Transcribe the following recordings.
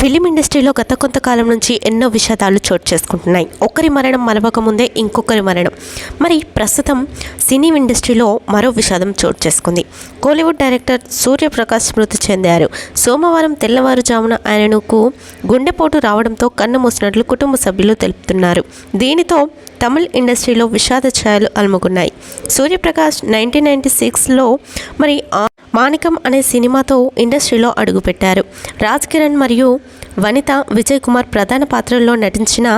Film ఇండస్ట్రీలో గత కొంతకాలం నుంచి ఎన్నో విషాదాలు చోటు చేసుకుంటున్నాయి. ఒకరి మరణం మరవకముందే ఇంకొకరి మరణం. మరి ప్రస్తుతం సినీ ఇండస్ట్రీలో మరో విషాదం చోటు చేసుకుంది. కోలీవుడ్ డైరెక్టర్ సూర్యప్రకాష్ మృతి చెందారు. సోమవారం తెల్లవారుజామున ఆయనకు గుండెపోటు రావడంతో కన్ను మూసినట్లు కుటుంబ సభ్యులు తెలుపుతున్నారు. దీనితో తమిళ్ ఇండస్ట్రీలో విషాద ఛాయలు అలుముకున్నాయి. సూర్యప్రకాష్ నైన్టీన్ నైన్టీ సిక్స్లో మరి మాణికం అనే సినిమాతో ఇండస్ట్రీలో అడుగుపెట్టారు. రాజ్ కిరణ్ మరియు వనిత విజయ్ కుమార్ ప్రధాన పాత్రల్లో నటించిన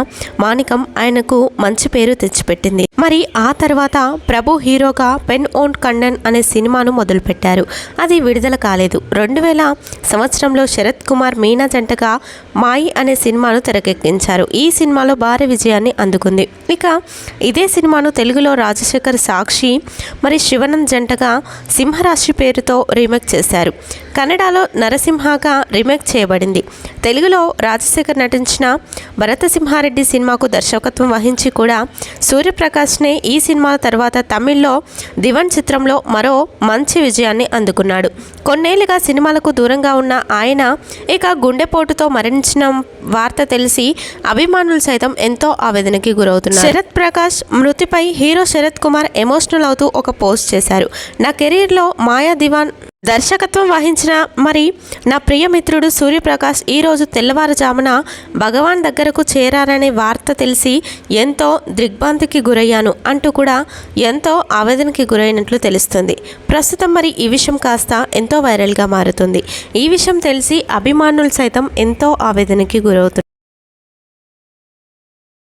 మాణికం ఆయనకు మంచి పేరు తెచ్చిపెట్టింది. మరి ఆ తర్వాత ప్రభు హీరోగా పెన్ ఓన్ కండన్ అనే సినిమాను మొదలుపెట్టారు. అది విడుదల కాలేదు. రెండు వేల సంవత్సరంలో శరత్ కుమార్ మీనా జంటగా మాయి అనే సినిమాను తెరకెక్కించారు. ఈ సినిమాలో భారీ విజయాన్ని అందుకుంది. ఇక ఇదే సినిమాను తెలుగులో రాజశేఖర్ సాక్షి మరి శివనంద్ జంటగా సింహరాశి పేరుతో రీమేక్ చేశారు. కన్నడలో నరసింహగా రీమేక్ చేయబడింది. తెలుగులో రాజశేఖర్ నటించిన భరతసింహారెడ్డి సినిమాకు దర్శకత్వం వహించి కూడా సూర్యప్రకాష్నే ఈ సినిమా తర్వాత తమిళ్ళో దివన్ చిత్రంలో మరో మంచి విజయాన్ని అందుకున్నాడు. కొన్నేళ్ళుగా సినిమాలకు దూరంగా ఉన్న ఆయన ఇక గుండెపోటుతో మరణించిన వార్త తెలిసి అభిమానులు సైతం ఎంతో ఆవేదనకి గురవుతున్నారు. శరత్ ప్రకాష్ మృతిపై హీరో శరత్ కుమార్ ఎమోషనల్ అవుతూ ఒక పోస్ట్ చేశారు. నా కెరీర్లో మాయా దివాన్ దర్శకత్వం వహించిన మరి నా ప్రియమిత్రుడు సూర్యప్రకాష్ ఈరోజు తెల్లవారుజామున భగవాన్ దగ్గరకు చేరారనే వార్త తెలిసి ఎంతో దిగ్భ్రాంతికి గురయ్యాను అంటూ కూడా ఎంతో ఆవేదనకి గురైనట్లు తెలుస్తుంది. ప్రస్తుతం మరి ఈ విషయం కాస్త ఎంతో వైరల్గా మారుతుంది. ఈ విషయం తెలిసి అభిమానులు సైతం ఎంతో ఆవేదనకి గురవుతున్నారు.